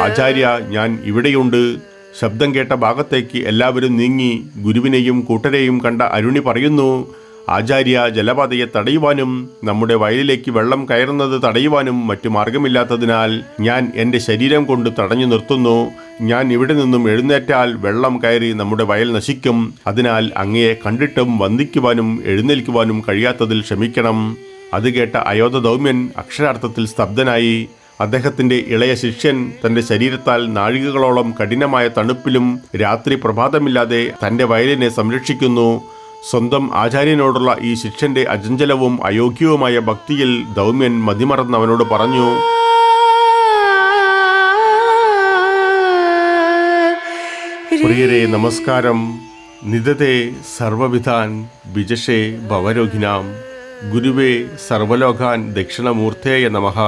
ആചാര്യ ഞാൻ ഇവിടെയുണ്ട്. ശബ്ദം കേട്ട ഭാഗത്തേക്ക് എല്ലാവരും നീങ്ങി ഗുരുവിനെയും കൂട്ടരെയും കണ്ട അരുണി പറയുന്നു ആചാര്യ ജലപാതയെ തടയുവാനും നമ്മുടെ വയലിലേക്ക് വെള്ളം കയറുന്നത് തടയുവാനും മറ്റു മാർഗമില്ലാത്തതിനാൽ ഞാൻ എന്റെ ശരീരം കൊണ്ട് തടഞ്ഞു നിർത്തുന്നു. ഞാൻ ഇവിടെ നിന്നും എഴുന്നേറ്റാൽ വെള്ളം കയറി നമ്മുടെ വയൽ നശിക്കും. അതിനാൽ അങ്ങയെ കണ്ടിട്ടും വന്ദിക്കുവാനും എഴുന്നേൽക്കുവാനും കഴിയാത്തതിൽ ക്ഷമിക്കണം. അത് കേട്ട അയോധ ദൗമ്യൻ അക്ഷരാർത്ഥത്തിൽ സ്തബ്ധനായി. അദ്ദേഹത്തിന്റെ ഇളയ ശിഷ്യൻ തന്റെ ശരീരത്താൽ നാഴികകളോളം കഠിനമായ തണുപ്പിലും രാത്രി പ്രഭാതമില്ലാതെ തന്റെ വയലിനെ സംരക്ഷിക്കുന്നു. സ്വന്തം ആചാര്യനോടുള്ള ഈ ശിഷ്യന്റെ അജഞ്ചലവും അയോഗ്യവുമായ ഭക്തിയിൽ ദൗമ്യൻ മതിമറന്നവനോട് പറഞ്ഞു പ്രിയരെ നമസ്കാരം. നിതത്തെ സർവവിധാൻ വിജഷേ ഭവരോഹിനാം. ഗുരുവേ സർവലോകാൻ ദക്ഷിണമൂർത്തേയ നമഃ.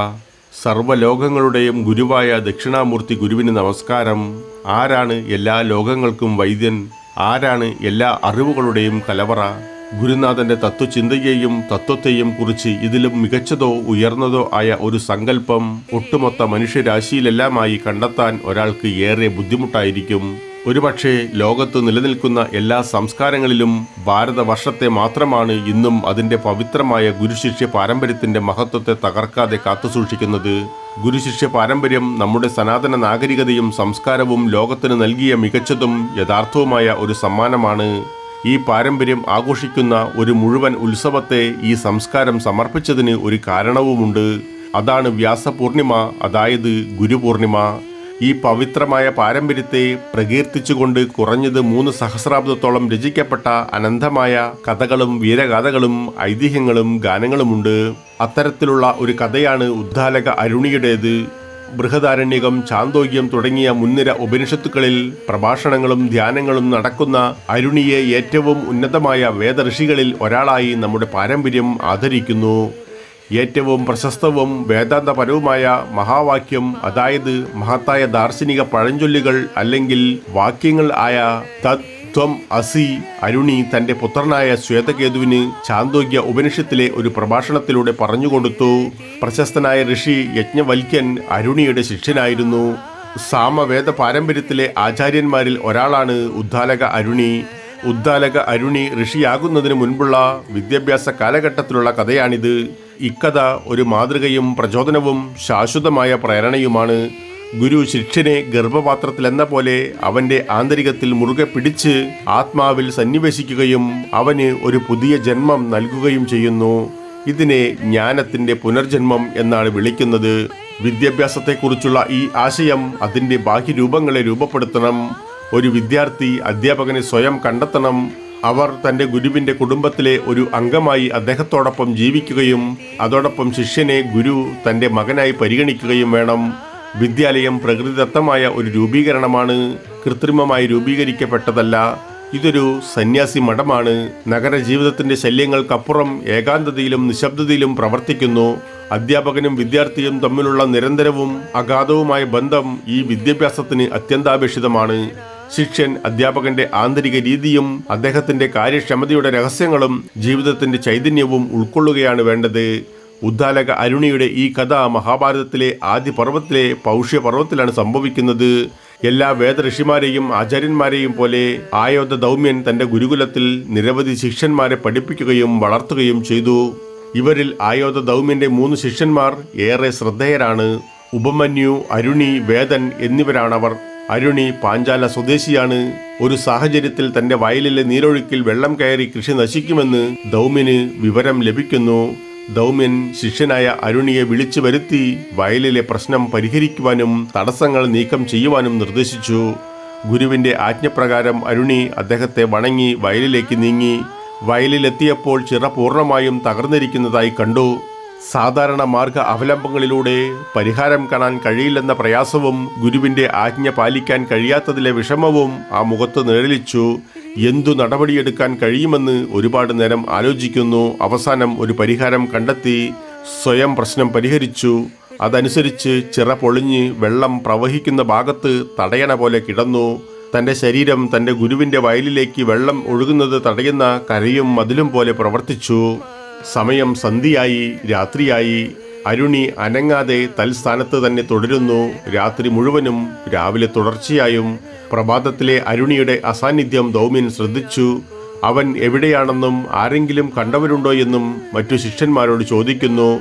സർവലോകങ്ങളുടെയും ഗുരുവായ ദക്ഷിണാമൂർത്തി ഗുരുവിന് നമസ്കാരം. ആരാണ് എല്ലാ ലോകങ്ങൾക്കും വൈദ്യൻ? ആരാണ് എല്ലാ അറിവുകളുടെയും കലവറ? ഗുരുനാഥന്റെ തത്വചിന്തയെയും തത്വത്തെയും കുറിച്ച് ഇതിലും മികച്ചതോ ഉയർന്നതോ ആയ ഒരു സങ്കല്പം ഒട്ടുമൊത്ത മനുഷ്യരാശിയിലെല്ലാമായി കണ്ടെത്താൻ ഒരാൾക്ക് ഏറെ ബുദ്ധിമുട്ടായിരിക്കും. ഒരുപക്ഷെ ലോകത്ത് നിലനിൽക്കുന്ന എല്ലാ സംസ്കാരങ്ങളിലും ഭാരതവർഷത്തെ മാത്രമാണ് ഇന്നും അതിന്റെ പവിത്രമായ ഗുരുശിഷ്യ പാരമ്പര്യത്തിന്റെ മഹത്വത്തെ തകർക്കാതെ കാത്തുസൂക്ഷിക്കുന്നത്. ഗുരുശിഷ്യ പാരമ്പര്യം നമ്മുടെ സനാതന നാഗരികതയും സംസ്കാരവും ലോകത്തിന് നൽകിയ മികച്ചതും യഥാർത്ഥവുമായ ഒരു സമ്മാനമാണ്. ഈ പാരമ്പര്യം ആഘോഷിക്കുന്ന ഒരു മുഴുവൻ ഉത്സവത്തെ ഈ സംസ്കാരം സമർപ്പിച്ചതിന് ഒരു കാരണവുമുണ്ട്. അതാണ് വ്യാസപൂർണിമ അതായത് ഗുരുപൂർണിമ. ഈ പവിത്രമായ പാരമ്പര്യത്തെ പ്രകീർത്തിച്ചുകൊണ്ട് കുറഞ്ഞത് മൂന്ന് സഹസ്രാബ്ദത്തോളം രചിക്കപ്പെട്ട അനന്തമായ കഥകളും വീരഗാഥകളും ഐതിഹ്യങ്ങളും ഗാനങ്ങളുമുണ്ട്. അത്തരത്തിലുള്ള ഒരു കഥയാണ് ഉദ്ധാലക അരുണിയുടേത്. ബൃഹദാരണ്യകം ചാന്തോഗ്യം തുടങ്ങിയ മുൻനിര ഉപനിഷത്തുക്കളിൽ പ്രഭാഷണങ്ങളും ധ്യാനങ്ങളും നടക്കുന്ന അരുണിയെ ഏറ്റവും ഉന്നതമായ വേദഋഷികളിൽ ഒരാളായി നമ്മുടെ പാരമ്പര്യം ആദരിക്കുന്നു. ഏറ്റവും പ്രശസ്തവും വേദാന്തപരവുമായ മഹാവാക്യം അതായത് മഹത്തായ ദാർശനിക പഴഞ്ചൊല്ലുകൾ അല്ലെങ്കിൽ വാക്യങ്ങൾ ആയ തത് ത്വം അസി അരുണി തന്റെ പുത്രനായ ശ്വേതകേതുവിന് ചാന്തോഗ്യ ഉപനിഷത്തിലെ ഒരു പ്രഭാഷണത്തിലൂടെ പറഞ്ഞുകൊടുത്തു. പ്രശസ്തനായ ഋഷി യജ്ഞവൽക്യൻ അരുണിയുടെ ശിഷ്യനായിരുന്നു. സാമവേദ പാരമ്പര്യത്തിലെ ആചാര്യന്മാരിൽ ഒരാളാണ് ഉദ്ദാലക അരുണി. ഉദ്ദാലക അരുണി ഋഷിയാകുന്നതിന് മുൻപുള്ള വിദ്യാഭ്യാസ കാലഘട്ടത്തിലുള്ള കഥയാണിത്. ഇക്കഥ ഒരു മാതൃകയും പ്രചോദനവും ശാശ്വതമായ പ്രേരണയുമാണ്. ഗുരു ശിഷ്യനെ ഗർഭപാത്രത്തിലെന്ന പോലെ അവന്റെ ആന്തരികത്തിൽ മുറുകെ പിടിച്ച് ആത്മാവിൽ സന്നിവേശിക്കുകയും അവന് ഒരു പുതിയ ജന്മം നൽകുകയും ചെയ്യുന്നു. ഇതിനെ ജ്ഞാനത്തിന്റെ പുനർജന്മം എന്നാണ് വിളിക്കുന്നത്. വിദ്യാഭ്യാസത്തെക്കുറിച്ചുള്ള ഈ ആശയം അതിന്റെ ബാഹ്യരൂപങ്ങളെ രൂപപ്പെടുത്തണം. ഒരു വിദ്യാർത്ഥി അധ്യാപകനെ സ്വയം കണ്ടെത്തണം. അവർ തന്റെ ഗുരുവിന്റെ കുടുംബത്തിലെ ഒരു അംഗമായി അദ്ദേഹത്തോടൊപ്പം ജീവിക്കുകയും അതോടൊപ്പം ശിഷ്യനെ ഗുരു തന്റെ മകനായി പരിഗണിക്കുകയും വേണം. വിദ്യാലയം പ്രകൃതിദത്തമായ ഒരു രൂപീകരണമാണ്. കൃത്രിമമായി രൂപീകരിക്കപ്പെട്ടതല്ല. ഇതൊരു സന്യാസി മഠമാണ്. നഗര ജീവിതത്തിന്റെ ശല്യങ്ങൾക്കപ്പുറം ഏകാന്തതയിലും നിശബ്ദതയിലും പ്രവർത്തിക്കുന്നു. അധ്യാപകനും വിദ്യാർത്ഥിയും തമ്മിലുള്ള നിരന്തരവും അഗാധവുമായ ബന്ധം ഈ വിദ്യാഭ്യാസത്തിന് അത്യന്താപേക്ഷിതമാണ്. ശിഷ്യൻ അധ്യാപകന്റെ ആന്തരിക രീതിയും അദ്ദേഹത്തിന്റെ കാര്യക്ഷമതയുടെ രഹസ്യങ്ങളും ജീവിതത്തിന്റെ ചൈതന്യവും ഉൾക്കൊള്ളുകയാണ് വേണ്ടത്. ഉദ്ദാലക അരുണിയുടെ ഈ കഥ മഹാഭാരതത്തിലെ ആദ്യ പർവത്തിലെ പൗഷ്യപർവത്തിലാണ് സംഭവിക്കുന്നത്. എല്ലാ വേദഋഷിമാരെയും ആചാര്യന്മാരെയും പോലെ ആയോധ ദൗമ്യൻ തന്റെ ഗുരുകുലത്തിൽ നിരവധി ശിഷ്യന്മാരെ പഠിപ്പിക്കുകയും വളർത്തുകയും ചെയ്തു. ഇവരിൽ ആയോധ ദൗമ്യന്റെ മൂന്ന് ശിഷ്യന്മാർ ഏറെ ശ്രദ്ധേയരാണ്. ഉപമന്യു അരുണി വേദൻ എന്നിവരാണവർ. അരുണി പാഞ്ചാല സ്വദേശിയാണ്. ഒരു സാഹചര്യത്തിൽ തന്റെ വയലിലെ നീരൊഴുക്കിൽ വെള്ളം കയറി കൃഷി നശിക്കുമെന്ന് ദൗമ്യന് വിവരം ലഭിക്കുന്നു. ദൗമ്യൻ ശിഷ്യനായ അരുണിയെ വിളിച്ചു വരുത്തി വയലിലെ പ്രശ്നം പരിഹരിക്കുവാനും തടസ്സങ്ങൾ നീക്കം ചെയ്യുവാനും നിർദ്ദേശിച്ചു. ഗുരുവിന്റെ ആജ്ഞപ്രകാരം അരുണി അദ്ദേഹത്തെ വണങ്ങി വയലിലേക്ക് നീങ്ങി. വയലിലെത്തിയപ്പോൾ ചിറ പൂർണമായും തകർന്നിരിക്കുന്നതായി കണ്ടു. സാധാരണ മാർഗ അവലംബങ്ങളിലൂടെ പരിഹാരം കാണാൻ കഴിയില്ലെന്ന പ്രയാസവും ഗുരുവിന്റെ ആജ്ഞ പാലിക്കാൻ കഴിയാത്തതിലെ വിഷമവും ആ മുഖത്ത് നിഴലിച്ചു. എന്തു നടപടിയെടുക്കാൻ കഴിയുമെന്ന് ഒരുപാട് നേരം ആലോചിക്കുന്നു. അവസാനം ഒരു പരിഹാരം കണ്ടെത്തി സ്വയം പ്രശ്നം പരിഹരിച്ചു. അതനുസരിച്ച് ചിറ പൊളിഞ്ഞ് വെള്ളം പ്രവഹിക്കുന്ന ഭാഗത്ത് തടയണ പോലെ കിടന്നു. തന്റെ ശരീരം തന്റെ ഗുരുവിന്റെ വയലിലേക്ക് വെള്ളം ഒഴുകുന്നത് തടയുന്ന കരയും മതിലും പോലെ പ്രവർത്തിച്ചു. സമയം സന്ധിയായി രാത്രിയായി. അരുണി അനങ്ങാതെ തൽസ്ഥാനത്ത് തന്നെ തുടരുന്നു. രാത്രി മുഴുവനും രാവിലെ തുടർച്ചയായും പ്രഭാതത്തിലെ അരുണിയുടെ അസാന്നിധ്യം ദൗമ്യൻ ശ്രദ്ധിച്ചു. അവൻ എവിടെയാണെന്നും ആരെങ്കിലും കണ്ടവരുണ്ടോ എന്നും മറ്റു ശിഷ്യന്മാരോട് ചോദിക്കുന്നു.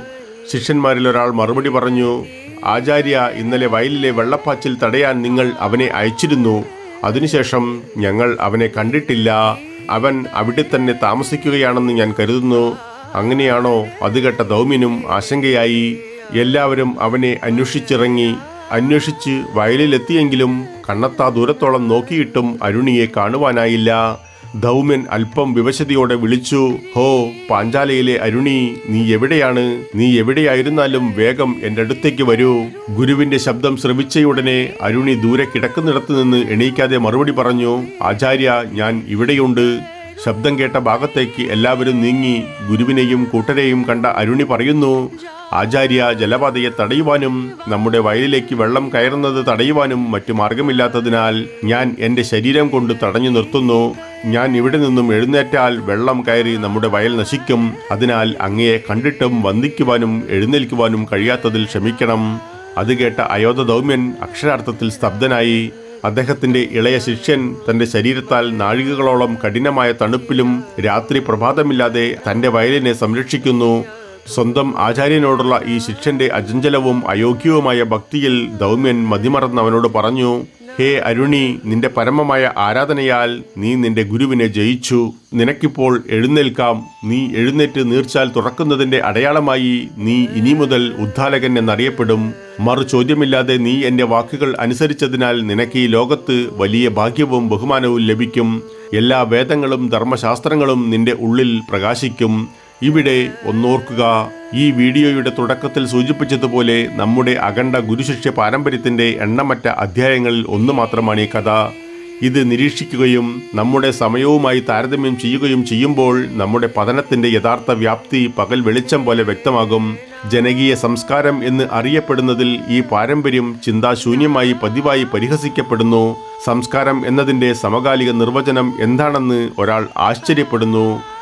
ശിഷ്യന്മാരിൽ ഒരാൾ മറുപടി പറഞ്ഞു ആചാര്യ ഇന്നലെ വയലിലെ വെള്ളപ്പാച്ചിൽ തടയാൻ നിങ്ങൾ അവനെ അയച്ചിരുന്നു. അതിനുശേഷം ഞങ്ങൾ അവനെ കണ്ടിട്ടില്ല. അവൻ അവിടെ തന്നെ താമസിക്കുകയാണെന്ന് ഞാൻ കരുതുന്നു. അങ്ങനെയാണോ? അത് കേട്ട ദൗമ്യനും ആശങ്കയായി. എല്ലാവരും അവനെ അന്വേഷിച്ചിറങ്ങി. അന്വേഷിച്ച് വയലിലെത്തിയെങ്കിലും കണ്ണത്താ ദൂരത്തോളം നോക്കിയിട്ടും അരുണിയെ കാണുവാനായില്ല. ധൗമ്യൻ അല്പം വിവശതയോടെ വിളിച്ചു ഹോ പാഞ്ചാലയിലെ അരുണി നീ എവിടെയാണ്? നീ എവിടെയായിരുന്നാലും വേഗം എന്റെ അടുത്തേക്ക് വരൂ. ഗുരുവിന്റെ ശബ്ദം ശ്രവിച്ചയുടനെ അരുണി ദൂരെ കിടക്കുന്നിടത്ത് നിന്ന് എണീക്കാതെ മറുപടി പറഞ്ഞു ആചാര്യ ഞാൻ ഇവിടെയുണ്ട്. ശബ്ദം കേട്ട ഭാഗത്തേക്ക് എല്ലാവരും നീങ്ങി ഗുരുവിനെയും കൂട്ടരെയും കണ്ട അരുണി പറയുന്നു ആചാര്യ ജലപാതയെ തടയുവാനും നമ്മുടെ വയലിലേക്ക് വെള്ളം കയറുന്നത് തടയുവാനും മറ്റു മാർഗമില്ലാത്തതിനാൽ ഞാൻ എന്റെ ശരീരം കൊണ്ട് തടഞ്ഞു നിർത്തുന്നു. ഞാൻ ഇവിടെ നിന്നും എഴുന്നേറ്റാൽ വെള്ളം കയറി നമ്മുടെ വയൽ നശിക്കും. അതിനാൽ അങ്ങയെ കണ്ടിട്ടും വന്ദിക്കുവാനും എഴുന്നേൽക്കുവാനും കഴിയാത്തതിൽ ക്ഷമിക്കണം. അത് കേട്ട അയോധ ദൗമ്യൻ അക്ഷരാർത്ഥത്തിൽ സ്തബ്ധനായി. അദ്ദേഹത്തിന്റെ ഇളയ ശിഷ്യൻ തന്റെ ശരീരത്താൽ നാഴികകളോളം കഠിനമായ തണുപ്പിലും രാത്രി പ്രഭാതമില്ലാതെ തന്റെ വയലിനെ സംരക്ഷിക്കുന്നു. സ്വന്തം ആചാര്യനോടുള്ള ഈ ശിഷ്യന്റെ അജഞ്ചലവും അയോഗ്യവുമായ ഭക്തിയിൽ ദൗമ്യൻ മതിമറന്നവനോട് പറഞ്ഞു ഹേ അരുണി നിന്റെ പരമമായ ആരാധനയാൽ നീ നിന്റെ ഗുരുവിനെ ജയിച്ചു. നിനക്കിപ്പോൾ എഴുന്നേൽക്കാം. നീ എഴുന്നേറ്റ് നീർച്ചാൽ തുറക്കുന്നതിന്റെ അടയാളമായി നീ ഇനി മുതൽ ഉദ്ധാലകൻ എന്നറിയപ്പെടും. മറു ചോദ്യമില്ലാതെ നീ എന്റെ വാക്കുകൾ അനുസരിച്ചതിനാൽ നിനക്ക് ഈ ലോകത്ത് വലിയ ഭാഗ്യവും ബഹുമാനവും ലഭിക്കും. എല്ലാ വേദങ്ങളും ധർമ്മശാസ്ത്രങ്ങളും നിന്റെ ഉള്ളിൽ പ്രകാശിക്കും. ഇവിടെ ഒന്നോർക്കുക. ഈ വീഡിയോയുടെ തുടക്കത്തിൽ സൂചിപ്പിച്ചതുപോലെ നമ്മുടെ അഖണ്ഡ ഗുരുശിഷ്യ പാരമ്പര്യത്തിന്റെ എണ്ണമറ്റ അധ്യായങ്ങളിൽ ഒന്ന് മാത്രമാണ് ഈ കഥ. ഇത് നിരീക്ഷിക്കുകയും നമ്മുടെ സമയവുമായി താരതമ്യം ചെയ്യുകയും ചെയ്യുമ്പോൾ നമ്മുടെ പതനത്തിന്റെ യഥാർത്ഥ വ്യാപ്തി പകൽ വെളിച്ചം പോലെ വ്യക്തമാകും. ജനകീയ സംസ്കാരം എന്ന് അറിയപ്പെടുന്നതിൽ ഈ പാരമ്പര്യം ചിന്താശൂന്യമായി പതിവായി പരിഹസിക്കപ്പെടുന്നു. സംസ്കാരം എന്നതിന്റെ സമകാലിക നിർവചനം എന്താണെന്ന് ഒരാൾ ആശ്ചര്യപ്പെടുന്നു.